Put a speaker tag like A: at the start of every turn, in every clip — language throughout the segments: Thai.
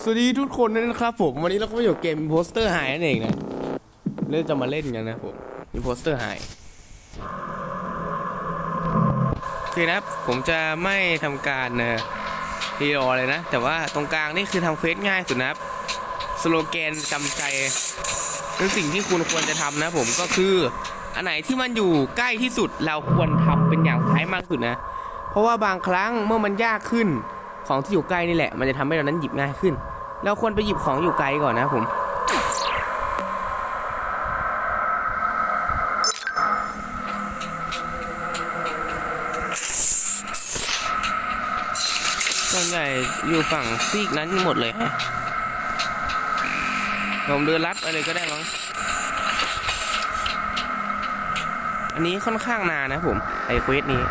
A: สวัสดีทุกคนด้วยนะครับผม วันนี้เราก็มาอยู่เกมโพสเตอร์หายนั่นเองนะเล่นจะมาเล่นกันนะผมมีโพสเตอร์หายโอเคนะครับผมจะไม่ทำการเนอรีรอเลยนะ แต่ว่าตรงกลางนี่คือทำเควสง่ายสุดนะครับสโลแกนจำใจเป็นสิ่งที่คุณควรจะทำนะผมก็คืออันไหนที่มันอยู่ใกล้ที่สุดเราควรทำเป็นอย่างท้ายมากสุดนะ เพราะว่าบางครั้งเมื่อมันยากขึ้น ของที่อยู่ใกล้นี่แหละ มันจะทำให้เรานั้นหยิบง่ายขึ้น เราควรไปหยิบของอยู่ไกลก่อนนะผมส่วนใหญ่อยู่ฝั่งซีกนั้นหมดเลยฮะผมเดินลัดไปเลยก็ได้มั้งอันนี้ค่อนข้างนานนะผมไอเควสนี้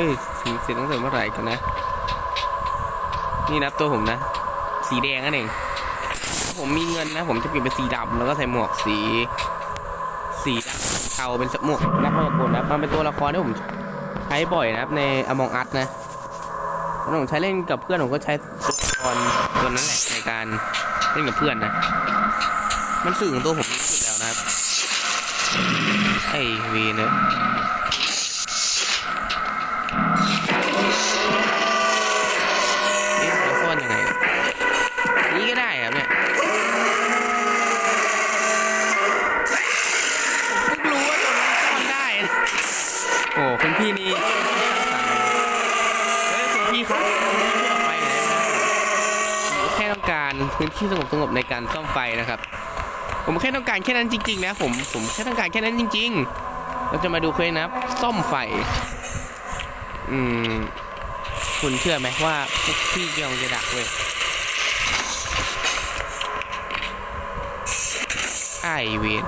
A: ฮ้ยถึงเสร็จตั้งแต่เมื่อไหร่กันนะ นี่นับตัวผมนะ สีแดงนั่นเองผมมีเงินนะ ผมจะเปลี่ยนเป็นสีดำแล้วก็ใส่หมวกสี สีดำเทาเป็นหมวกนักพยากลนะมันเป็นตัวละครที่ผมใช้บ่อยนะครับใน Among Us นะแล้วผมใช้เล่นกับเพื่อนผมก็ใช้ตัวละครตัวนั้นแหละในการเล่นกับเพื่อนนะ มันสื่อของตัวผมที่สุดแล้วนะครับไอวีเนอะ ที่สงบสงบๆในการซ่อมไฟนะครับ ผมแค่ต้องการแค่นั้นจริง ๆ นะผมผมแค่ต้องการแค่นั้นจริง ๆ เราจะมาดูเควสนะครับซ่อมไฟ อืม คุณเชื่อไหมว่าพวกพี่กำลังจะดักเว้ยไอเวน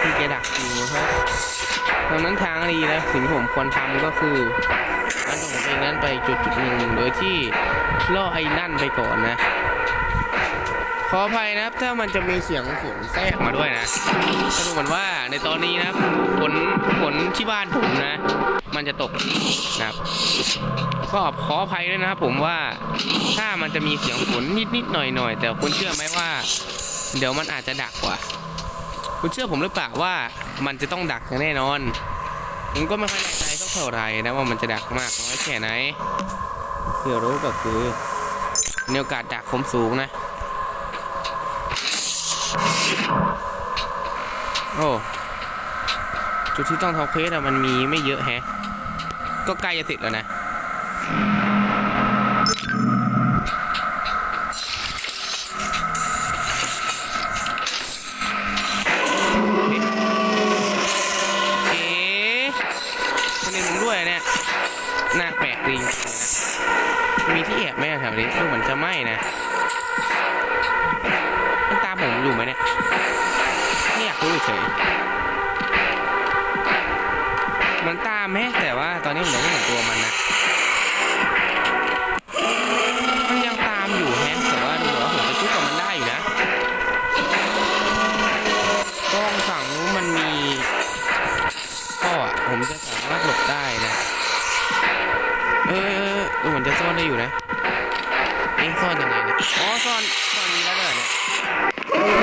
A: พี่จะดักอยู่ครับดังนั้นทางดีนะสิ่งที่ผมควรทำก็คือ การส่งผมเองนั้นไปจุดจุดหนึ่งโดยที่ล่อไอ้นั่นไปก่อนนะ ขออภัยนะครับถ้ามันจะมีเสียงฝนแทรกมาด้วยนะก็ดูเหมือนว่าในตอนนี้นะฝนฝนที่บ้านผมนะ มันจะตกนะครับก็ขออภัยด้วยนะครับผมว่าถ้ามันจะมีเสียงฝนนิดนิดๆหน่อยหน่อยๆแต่คุณเชื่อไหมว่า เดี๋ยวมันอาจจะดักกว่ะคุณเชื่อผมหรือเปล่าว่ามันจะต้องดักอย่างแน่นอนผมก็ไม่ค่อยแน่ใจ ท่าไรนะว่ามันจะดักมากน้อยแค่ไหนเพื่อรู้ก็คือมีโอกาสดักคมสูงนะ โอ้จุดที่ต้องทำเควสอะมันมีไม่เยอะแฮะ ก็ใกล้จะเสร็จแล้วนะ อยู่ไหมเนี่ยไม่อยากรู้เฉยมันตามแฮะแต่ว่าตอนนี้ผมยังไม่เห็นตัวมันนะมันยังตามอยู่แฮะแต่ว่าดูเหมือนว่าผมจะจุกกับมันได้อยู่นะกล้องฝั่งนู้นมันมีก็อะผมจะสามารถหลบได้นะเออเออเออเหมือนจะซ่อนได้อยู่นะเอ๊ะซ่อนยังไงเนี่ยอ๋อซ่อนซ่อนนี้แล้วด้วยเหรอเนี่ย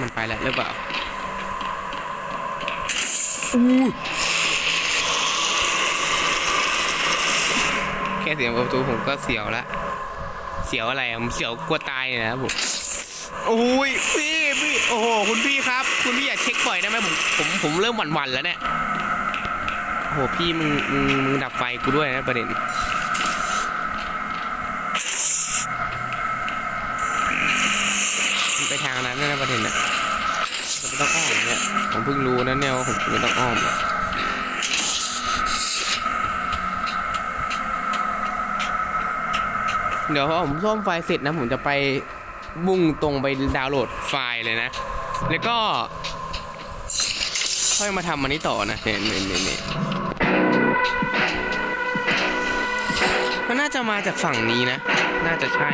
A: มันไป แล้วหรือเปล่าอู้แค่เสียงประตูผมก็เสียวละ เสียวอะไรอะผมเสียวกลัวตายเนี่ยนะครับผมโอ้ยพี่พี่โอ้โหคุณพี่ครับ คุณพี่อย่าเช็คบ่อยได้ไหมผมผมผมเริ่มหวั่นๆแล้วเนี่ยโอ้โหพี่มึงมึงมึงดับไฟกูด้วยนะประเด็นมันไปทางนั้นนะประเด็นน่ะ จะไม่ต้องอ้อมเนี่ย ผมเพิ่งรู้นะเนี่ยว่าผมไม่ต้องอ้อมเนี่ยเดี๋ยวพอผมซ่อมไฟล์เสร็จนะ ผมจะไปมุ่งตรงไปดาวน์โหลดไฟล์เลยนะ แล้วก็ ค่อยมาทำอันนี้ต่อนะเนี่เนี่ยเนี่ยเนี่ยมันน่าจะมาจากฝั่งนี้นะ น่าจะใช่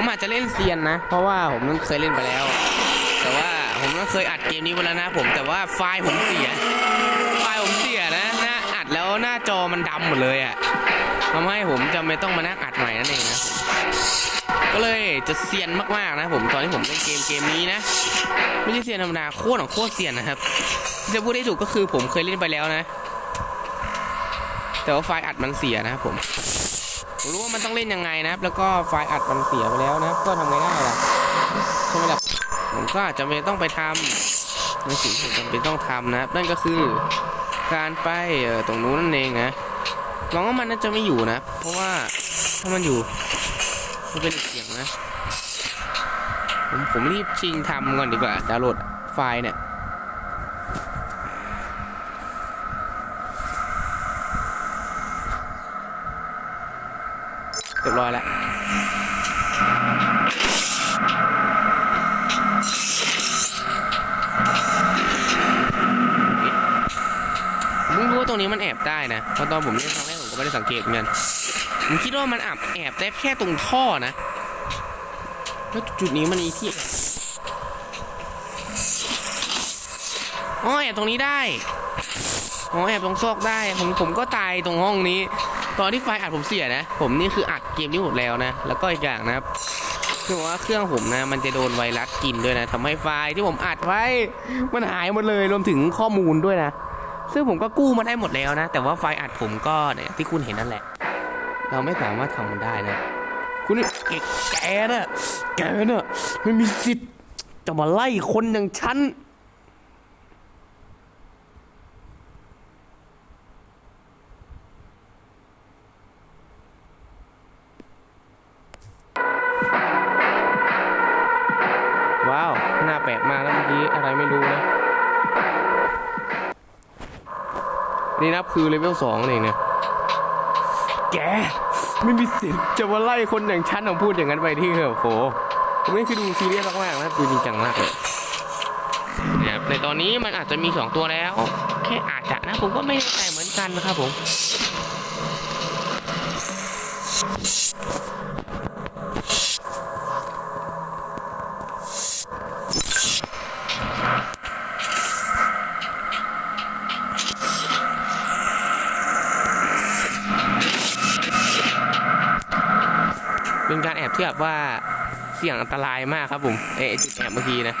A: ผมอาจจะเล่นเซียนนะ เพราะว่าผมนั้นเคยเล่นไปแล้ว แต่ว่าผมก็เคยอัดเกมนี้ไปแล้วนะผมแต่ว่าไฟล์ผมเสีย ไฟล์ผมเสียนะหน้าอัดแล้วหน้าจอมันดำหมดเลยอะ่ะทำให้ผมจำเป็นต้องมานั่งอัดใหม่นั่นเองนะก็เลยจะเซียนมากๆนะผมตอนที่ผมเล่นเกมเกมนี้นะ ไม่ใช่เซียนธรรมดาโคตรของโคตรเซียนนะครับจะพูดได้ถูกก็คือผมเคยเล่นไปแล้วนะ แต่ว่าไฟล์อัดมันเสียนะครับผม ผมรู้ว่ามันต้องเล่นยังไงนะครับ แล้วก็ไฟล์อัดมันเสียไปแล้วนะครับ ก็ทำไงได้ล่ะใช่ไหมล่ะผมก็อาจจะไม่ต้องไปทำในสิ่งที่มจำเป็นต้องทำนะครับนั่นก็คือการไปตรงนู้นนั่นเองนะหวังว่ามันน่าจะไม่อยู่นะ เพราะว่าถ้ามันอยู่มันเป็นอีกเสียงนะ ผมผมรีบชิงทำก่อนดีกว่าดาวน์โหลดไฟล์เนี่ย รียบร้อยแล้วผมเพิ่งรู้ว่าตรงนี้มันแอบได้นะเพราะตอนผมเล่นครั้งแรกผมก็ไม่ได้สังเกตเหมือนกันผมคิดว่ามันอับแอบได้แค่ตรงท่อนะแล้วจุดนี้มันมีที่อบอ๋อแอบตรงนี้ได้อ๋อแอบตรงซอกได้ผมผมก็ตายตรงห้องนี้ ตอนที่ไฟอัดผมเสียนะ ผมนี่คืออัดเกมนี้หมดแล้วนะ แล้วก็อีกอย่างนะครับคือว่าเครื่องผมนะ มันจะโดนไวรัสกินด้วยนะทำให้ไฟล์ที่ผมอัดไว้ มันหายหมดเลยรวมถึงข้อมูลด้วยนะ ซึ่งผมก็กู้มาได้หมดแล้วนะ แต่ว่าไฟล์อัดผมก็เนี่ยที่คุณเห็นนั่นแหละ เราไม่สามารถทำมันได้นะ คุณแกแกน่ะแกน่ะไม่มีสิทธิ์จะมาไล่คนอย่างฉัน นี่นับคือเลเวลสองเองเนี่ยแกไม่มีสิทธิ์จะมาไล่คนอย่างฉันผมพูดอย่างนั้นไปที่เหอะโหผมนี่คือดูซีเรียสมากๆนะดูจริงจังมากเลยเนี่ยในตอนนี้มันอาจจะมีสองตัวแล้ว แค่อาจจะนะผมก็ไม่แน่ใจเหมือนกันนะครับผม ที่แบบว่าเสี่ยงอันตรายมากครับผมเอจุดแอบเมื่อกี้นะ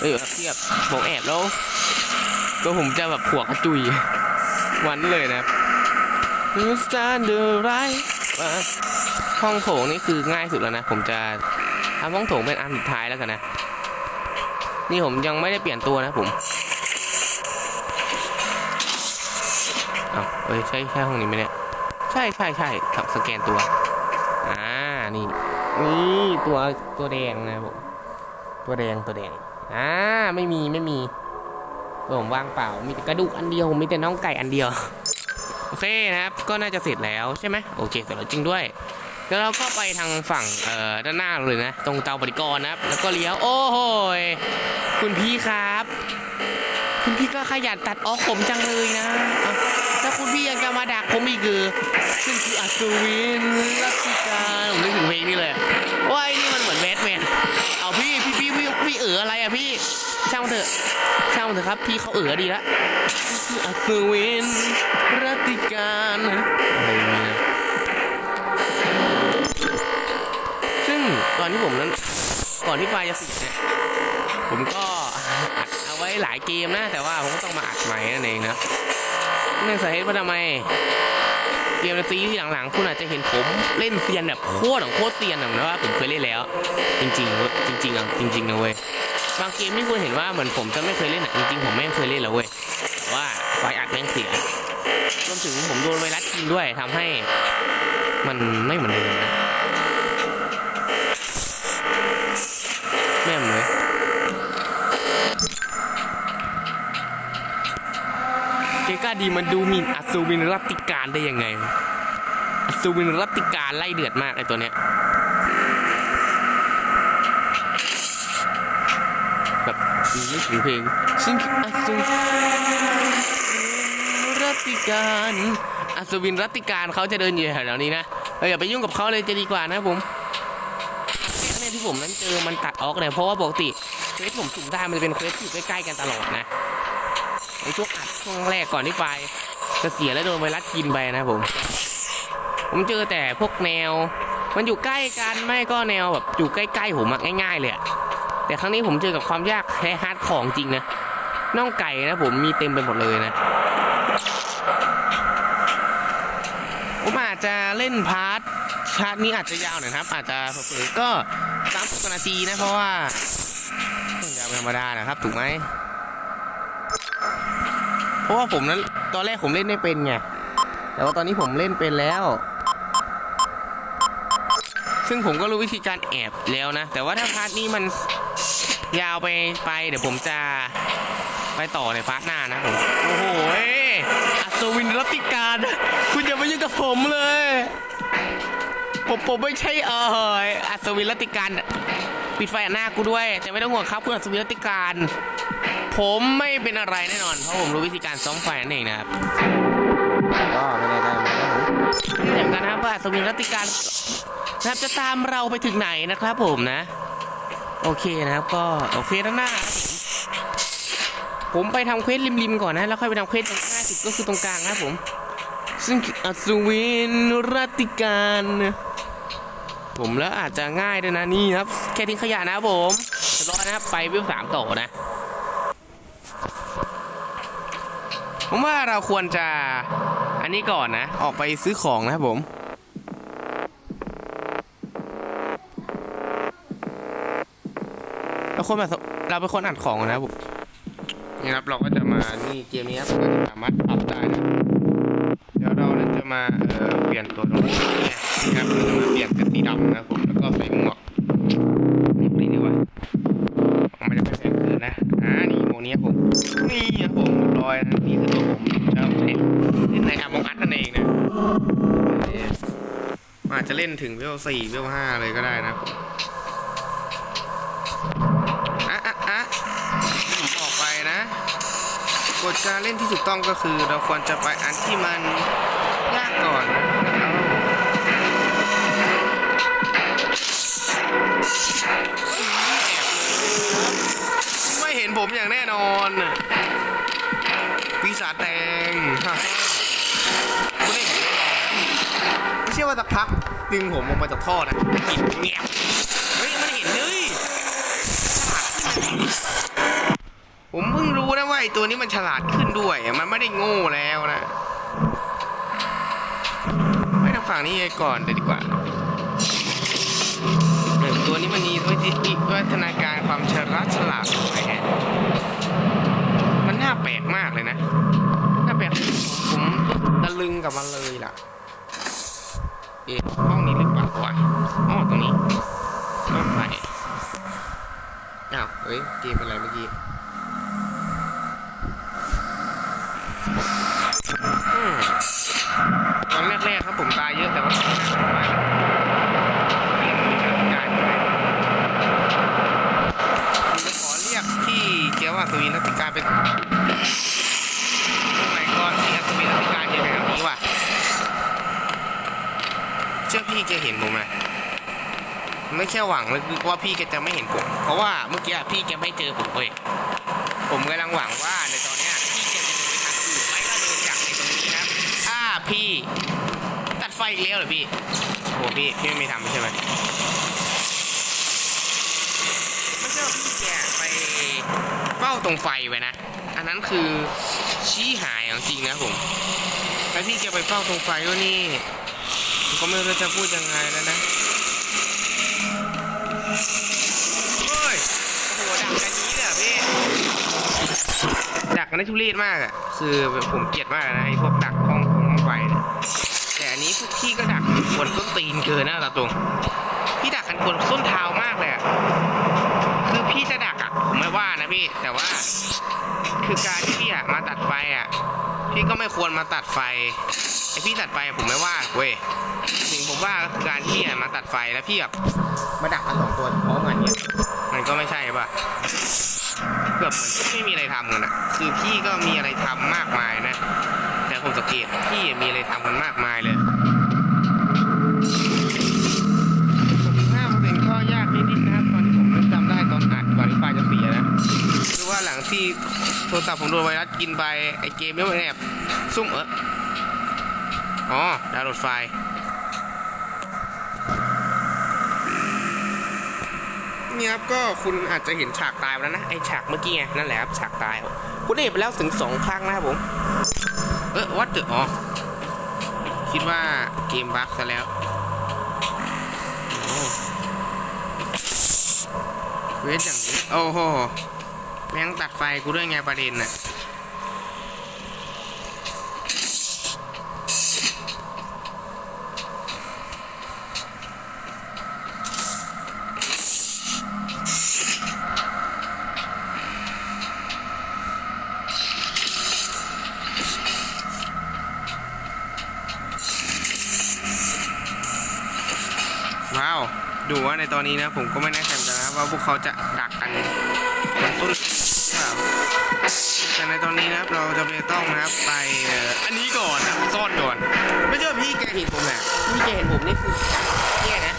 A: เออครับเทียบผมแอบแล้วก็ผมจะแบบหัวกระจุยวันเลยนะครับ You stand the right ว่าห้องโถงนี่คือง่ายสุดแล้วนะ ผมจะทำห้องโถงเป็นอันสุดท้ายแล้วกันนะ นี่ผมยังไม่ได้เปลี่ยนตัวนะผมอ้าเอ้ยใช่ใช่ห้องนี้ไหมเนี่ย ใช่ใช่ใช่ขับสแกนตัว นี่นี่ตัวตัวแดงนะครับผมตัวแดงตัวแดงอ่าไม่มีไม่มีตัวผมว่างเปล่ามีแต่กระดูกอันเดียวมีแต่น้องไก่อันเดียวโอเคนะครับ ก็น่าจะเสร็จแล้วใช่ไหมโอเคเสร็จแล้วจริงด้วยแล้วเราก็ไปทางฝั่งเอ่อด้านหน้าเลยนะ ตรงเตาบริกรนะครับ แล้วก็เลี้ยว โอ้โหยคุณพี่ครับ คุณพี่ก็ขยันตัดออกผมจังเลยนะ เอาคุณพี่ยังจะมาดักผมอีกคือซึ่งคืออัศวินรัติการผมนึกถึงเพลงนี้เลยว่าไอ้นี่มันเหมือนแบทแมนเอาพี่พี่พี่พี่พี่เอ๋ออะไรอะพี่ช่างมันเถอะช่างมันเถอะครับ พี่เขาเอ๋อดีละคืออัศวินรัติการอะไรเงี้ยซึ่งตอนที่ผมนั้นก่อนที่ไฟจะเสิเนี่ยผมก็อัดเอาไว้หลายเกมนะ แต่ว่าผมก็ต้องมาอัดใหม่นั่นเองนะ นั่นสาเหตุว่าทำไมเกมซีที่หลังๆ คุณอาจจะเห็นผมเล่นเซียนแบบโคตรของโคตรเซียนแบบว่าผมเคยเล่นแล้ว จริงๆจริงๆอะจริงๆนะเว้ยบางเกมที่คุณเห็นว่าเหมือนผมจะไม่เคยเล่นอะจริงๆผมไม่เคยเล่นแล้วเว้ยแต่ว่าไฟอัดแม่งเสียรวมถึงผมโดนไวรัสกินด้วยทำให้ มันไม่เหมือนเดิมนะ ล้าดีมันดูมีนอัศวินรัติการได้ยังไง อัศวินรัติการไล่เดือดมากไอตัวเนี้ย แบบไม่ถึงเพลงซึ่งอัศวินรัติการอัศวินรัติการเขาจะเดินอยู่แถวนี้นะเราอย่าไปยุ่งกับเขาเลยจะดีกว่านะผมเนี้ที่ผมนั้นเจอมันตัดออกเลยเพราะว่าปกติเควสผมสุ่มได้มันจะเป็นเควสที่อยู่ใกล้ๆกันตลอดนะในช่วง ช่วงแรกก่อนที่ไฟล์จะเสียแล้วโดนไวรัสกินไปนะผม ผมเจอแต่พวกแนว มันอยู่ใกล้กันไม่ก็แนวแบบอยู่ใกล้ๆผมง่ายๆเลยแต่ครั้งนี้ผมเจอกับความยากแท้ฮาร์ดของจริงนะน่องไก่นะผมมีเต็มไปหมดเลยนะผมอาจจะเล่นพาร์ทชาร์ตนี้อาจจะยาวหน่อยครับ อาจจะเผลอก็สามสิบนาทีนะเพราะว่าองยาวเป็นธรรมดานะครับถูกไหม เพราะว่าผมนั้นตอนแรกผมเล่นไม่เป็นไงแต่ว่าตอนนี้ผมเล่นเป็นแล้ว ซึ่งผมก็รู้วิธีการแอบแล้วนะ แต่ว่าถ้าพาร์ทนี้มันยาวไปไป เดี๋ยวผมจะไปต่อในพาร์ทหน้านะผมโอ้โหเอออัศวินรัตติการคุณอย่ามายุ่งกับผมเลย ผมผมไม่ใช่เอออัศวินรัตติการปิดไฟหน้ากูด้วย แต่ไม่ต้องห่วงครับคุณอัศวินรัตติการ ผมไม่เป็นอะไรแน่นอน เพราะผมรู้วิธีการซ้อมไฟนั่นเองนะครับ
B: ก็ไม่ได้ได้เหมือนกันผม
A: อย่างกันนะครับว่าอัศวินรัตติการนะครับจะตามเราไปถึงไหนนะครับผมนะ โอเคนะครับก็โอเคด้านหน้าครับผมผมไปทำเควสริมๆก่อนนะ แล้วค่อยไปทำเควสตรงง่ายสุดก็คือตรงกลางนะครับผม ซึ่งอัศวินรัตติการ ผมแล้วอาจจะง่ายด้วยนะนี่ครับ แค่ทิ้งขยะนะครับผมเรียบร้อยนะครับไปวิวสามต่อนะ ผมว่าเราควรจะ อันนี้ก่อนนะ ออกไปซื้อของนะครับผม เราคนแบบเราเป็นคนอัดของนะครับผมนี่ครับเราก็จะมานี่เกมนี้ครับเราสามารถอัพได้นะเดี๋ยวเราเนี่ยจะมาเอ่อเปลี่ยนตัวตรงนี้นะครับเราจะมาเปลี่ยนเป็นสีดำนะครับผมแล้วก็ใส่หมวก อาจจะเล่นถึงเวลสี่เวลห้าเลยก็ได้นะอะอะอะผมออกไปนะกฎการเล่นที่ถูกต้องก็คือ เราควรจะไปอันที่มันยากก่อนไม่เห็นผมอย่างแน่นอนปีศาแดงฮะคุณได้เห็นแน่นอนไม่เชักพักดึงผมลงมาจากท่อนะกินเงียเฮ้ยยังไม่ได้เห็นเลยผมเพิ่งรู้นะว่าไอตัวนี้มันฉลาดขึ้นด้วย มันไม่ได้โง่แล้วนะ ไม่ทางฝั่งนี้ก่อนเลยดีกว่าเออตัวนี้มันมีวิธีวิวัฒนาการความฉลาดฉลาดอะฮะมันน่าแปลกมากเลยนะ น่าแปลก ผมตะลึงกับมันเลยล่ะ เอห้องนี้หรือเปล่าวะอ๋อตรงนี้ต้องไปอ้าวเฮ้ยเกมอะไรเมื่อกี้ ไม่แค่หวังเลยคือว่าพี่แกจะไม่เห็นผมเพราะว่าเมื่อกี้พี่แกไม่เจอผมเว้ยผมกำลังหวังว่าในตอนนี้พี่แกจะเดินไปทางอื่นไม่ก็เดินจากในตรงนี้นะถ้าพี่ตัดไฟอีกแล้วเหรอพี่โอ้โหพี่พี่ไม่ทำใช่ไหมไม่ใช่ว่าพี่แกไปเฝ้าตรงไฟไว้นะ อันนั้นคือชี้หายของจริงนะผมแล้วพี่แกไปเฝ้าตรงไฟก็นี่ก็ไม่รู้จะพูดยังไงแล้วนะ ดักกันได้ทุเรศมากอะคือผมเกลียดมากนะไอ้พวกดักห้องของห้องไฟเนี่ยแต่อันนี้พวกพี่ก็ดักควนต้นตีนเกินนะตาตรงพี่ดักกันควนส้นเท้ามากเลยอะคือพี่จะดักอะผมไม่ว่านะพี่แต่ว่า คือการที่พี่อะมาตัดไฟอะพี่ก็ไม่ควรมาตัดไฟไอพี่ตัดไฟผมไม่ว่าเว้ยสิ่งผมว่าก็คือการที่อะมาตัดไฟแล้วพี่แบบ
B: มาดักกันสองตัวพร้อมกันเนี่ย
A: มันก็ไม่ใช่ป่ะ เกือบเหมือนที่ไม่มีอะไรทำกันอะคือพี่ก็มีอะไรทำมากมายนะ แต่ผมสังเกตพี่มีอะไรทำกันมากมายเลยห้าเป็นต์ก็ยากนิดๆนะครับตอนที่ผมนึกจำได้ตอนอัดก่อนที่ไฟจะเสียนะคือว่าหลังที่โทรศัพท์ผมโดนไวรัสกินไปไอเกมไม่แอบซุ่มเอออ๋อดาวน์โหลดไฟล์ นี้ครับก็คุณอาจจะเห็นฉากตายไปแล้วนะไอฉากเมื่อกี้ไงนั่นแหละครับฉากตายคุณได้เห็นไปแล้วถึงสองครั้งนะครับผมเออวัดเดออ๋อคิดว่าเกมบั๊กซะแล้วเวทอย่างนี้โอ้โหแม่งตัดไฟกูด้วยไงประเด็นน่ะ ดูว่าในตอนนี้นะผมก็ไม่แน่ใจนะว่าพวกเขาจะดักกันคนสุดหรือเปล่าแต่ในตอนนี้นะครับเราจะไปต้องนะครับไปอันนี้ก่อนนะซ่อนก่อน ไม่ใช่ว่าพี่แกเห็นผมแหละพี่แกเห็นผมนี่คือเนี่ยนะ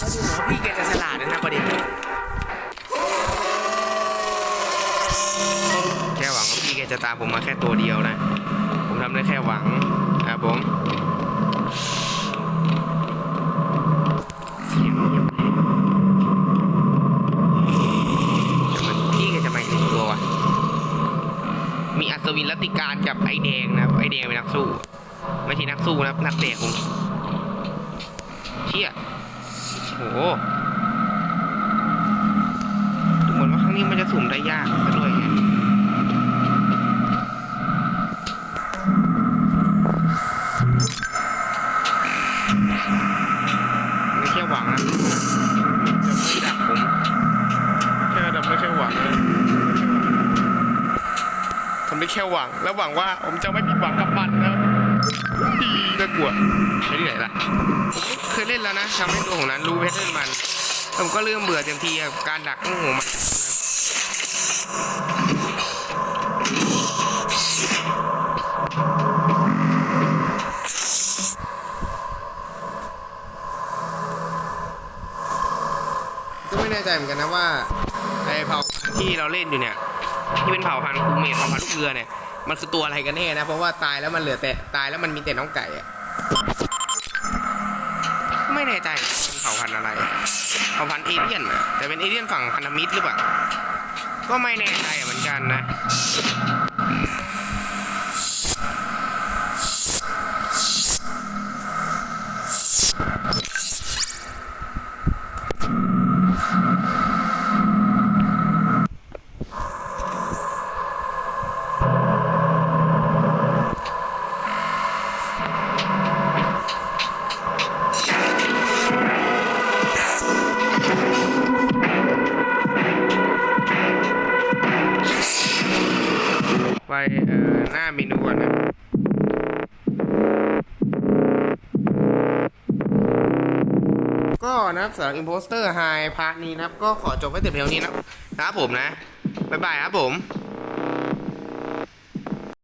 A: ก็ดูเหมือนพี่แกจะฉลาดนะประเด็นแค่หวังว่าพี่แกจะตามผมมาแค่ตัวเดียวนะ แค่หวังครับผมสียงเงียบเลยแต่มันพี่แกจะมาอีกหนึ่งตัววะมีอัศวินรัติการกับไอแดงนะครับไอแดงเป็นนักสู้ ไม่ใช่นักสู้นะครับนักเตะผมเชี่ยโอ้โหดูเหมือนว่าครั้งนี้มันจะสุ่มได้ยากซะด้วยไง แล้วหวังว่าผมจะไม่ผิดหวังกับมันนะดีน่ากลัวใช้ที่ไหนล่ะเคยเล่นแล้วนะทำให้ตัวของนั้นรู้แพทเทิร์นมันผมก็เริ่มเบื่อเต็มทีกับการดักโอ้โหมันก็ไม่แน่ใจเหมือนกันนะว่าไอเผ่าพันธุ์ที่เราเล่นอยู่เนี่ยที่เป็นเผ่าพันธุ์คูเมดเผ่าพันธุ์ลูกเรือเนี่ย มันคือตัวอะไรกันแน่นะ เพราะว่าตายแล้วมันเหลือแต่ตายแล้วมันมีแต่น้องไก่อะไม่แน่ใจเป็นเผ่าพันธุ์อะไรเผ่าพันธุ์เอเลี่ยนอะแต่เป็นเอเลี่ยนฝั่งพันธมิตรหรือเปล่า ก็ไม่แน่ใจเหมือนกันนะ นะครับสำหรับอิมโพสเตอร์ไฮพาร์ทนี้นะครับ ก็ขอจบไว้แต่เพียงเท่านี้นะครับผมนะ บ๊ายบายครับผม